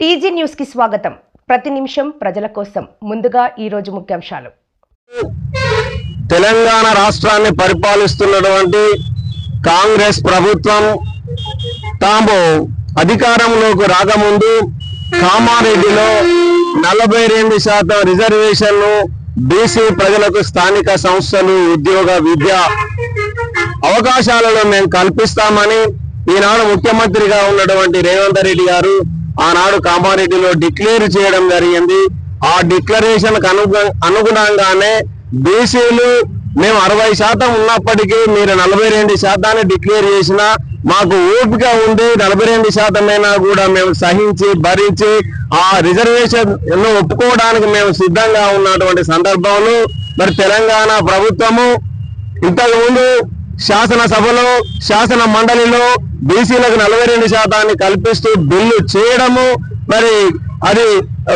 TG న్యూస్కి స్వాగతం. ప్రతి నిమిషం ప్రజల కోసం. ముందుగా ఈ రోజు ముఖ్యాంశాలు. తెలంగాణ రాష్ట్రాన్ని పరిపాలిస్తున్నటువంటి కాంగ్రెస్ ప్రభుత్వం తాము అధికారంలోకి రాకముందు కామారెడ్డిలో నలభై రెండు శాతం రిజర్వేషన్ను బీసీ ప్రజలకు స్థానిక సంస్థలు ఉద్యోగ విద్య అవకాశాలను మేము కల్పిస్తామని ఈనాడు ముఖ్యమంత్రిగా ఉన్నటువంటి రేవంత్ రెడ్డి గారు ఆనాడు కామారెడ్డిలో డిక్లేర్ చేయడం జరిగింది. ఆ డిక్లరేషన్ అనుగుణంగానే బీసీలు మేము అరవై శాతం ఉన్నప్పటికీ మీరు నలభై రెండు శాతాన్ని డిక్లేర్ చేసినా మాకు ఓపిక ఉంది నలభై రెండు శాతమైనా కూడా మేము సహించి భరించి ఆ రిజర్వేషన్ ఒప్పుకోవడానికి మేము సిద్ధంగా ఉన్నటువంటి సందర్భంలో మరి తెలంగాణ ప్రభుత్వము ఇంతకుముందు శాసనసభలో శాసన మండలిలో బీసీలకు నలభై రెండు శాతాన్ని కల్పిస్తూ బిల్లు చేయడము మరి అది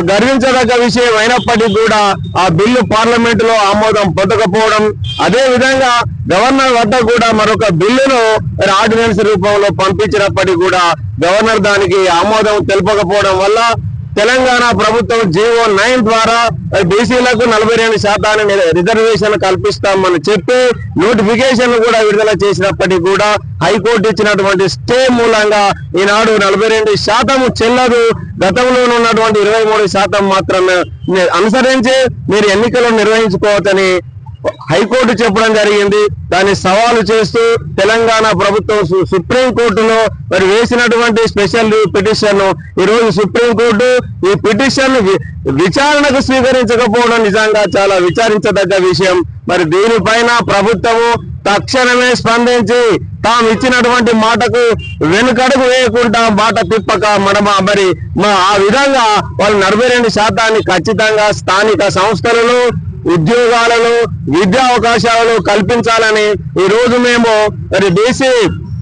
గర్వించదగ్గ విషయం అయినప్పటికీ కూడా ఆ బిల్లు పార్లమెంట్లో ఆమోదం పొందకపోవడం అదే విధంగా గవర్నర్ వద్ద కూడా మరొక బిల్లును మరి ఆర్డినెన్స్ రూపంలో పంపించినప్పటికీ కూడా గవర్నర్ దానికి ఆమోదం తెలపకపోవడం వల్ల తెలంగాణ ప్రభుత్వం జీవో నైన్ ద్వారా బీసీలకు నలభై రెండు శాతాన్ని రిజర్వేషన్ కల్పిస్తామని చెప్పి నోటిఫికేషన్ కూడా విడుదల చేసినప్పటికీ కూడా హైకోర్టు ఇచ్చినటువంటి స్టే మూలంగా ఈనాడు నలభై రెండు శాతం చెల్లదు. గతంలో ఉన్నటువంటి ఇరవై మూడు శాతం మాత్రమే అనుసరించి మీరు ఎన్నికలు నిర్వహించుకోవచ్చని హైకోర్టు చెప్పడం జరిగింది. దాన్ని సవాలు చేస్తూ తెలంగాణ ప్రభుత్వం సుప్రీంకోర్టులో సుప్రీం మరి వేసినటువంటి స్పెషల్ పిటిషన్ ఈరోజు సుప్రీంకోర్టు సుప్రీం కోర్టు ఈ పిటిషన్ విచారణకు స్వీకరించకపోవడం నిజంగా చాలా విచారించదగ్గ విషయం. మరి దీనిపైన ప్రభుత్వము తక్షణమే స్పందించి తాము ఇచ్చినటువంటి మాటకు వెనుకడుగు వేయకుండా మాట తిప్పక మనమ మరి మా ఆ విధంగా వాళ్ళు నలభై రెండు శాతాన్ని ఖచ్చితంగా స్థానిక సంస్థలను ఉద్యోగాలను విద్యా అవకాశాలను కల్పించాలని ఈ రోజు మేము మరి బీసీ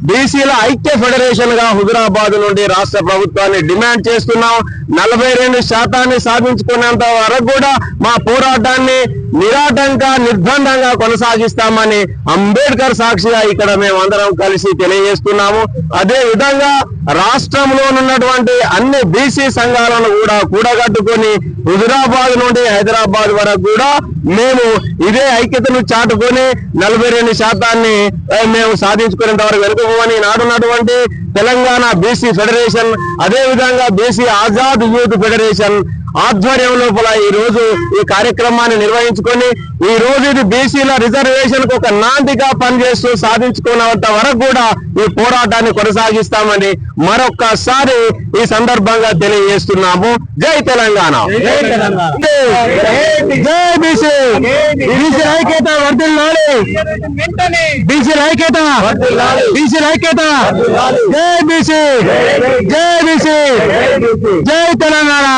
బీసీల ఐక్య ఫెడరేషన్గా హుజురాబాద్ నుండి రాష్ట్ర ప్రభుత్వాన్ని డిమాండ్ చేస్తున్నాం. నలభై రెండు శాతాన్ని సాధించుకునేంత వరకు కూడా మా పోరాటాన్ని నిరాటంగా నిర్బంధంగా కొనసాగిస్తామని అంబేద్కర్ సాక్షిగా ఇక్కడ మేము అందరం కలిసి తెలియజేస్తున్నాము. అదే విధంగా రాష్ట్రంలో ఉన్నటువంటి అన్ని బీసీ సంఘాలను కూడా కూడగట్టుకొని హుజురాబాద్ నుండి హైదరాబాద్ వరకు కూడా మేము ఇదే ఐక్యతను చాటుకొని నలభై రెండు శాతాన్ని మేము సాధించుకునేంత వరకు వెనుకపోమని నాడున్నటువంటి తెలంగాణ బీసీ ఫెడరేషన్ అదే విధంగా బీసీ ఆజాద్ యూత్ ఫెడరేషన్ ఆధ్వర్యం లోపల ఈ రోజు ఈ కార్యక్రమాన్ని నిర్వహించుకొని ఈ రోజు ఇది బీసీల రిజర్వేషన్కు ఒక నాందిగా పనిచేస్తూ సాధించుకున్నంత వరకు కూడా ఈ పోరాటాన్ని కొనసాగిస్తామని మరొక్కసారి ఈ సందర్భంగా తెలియజేస్తున్నాము. జై తెలంగాణ. జై తెలంగాణ. జై బీసీ. బీసీ. ఐక్యత వర్ధిల్లాలి బీసీ ఐక్యత బీసీ ఐక్యత. జై బీసీ. జై బీసీ. జై తెలంగాణ.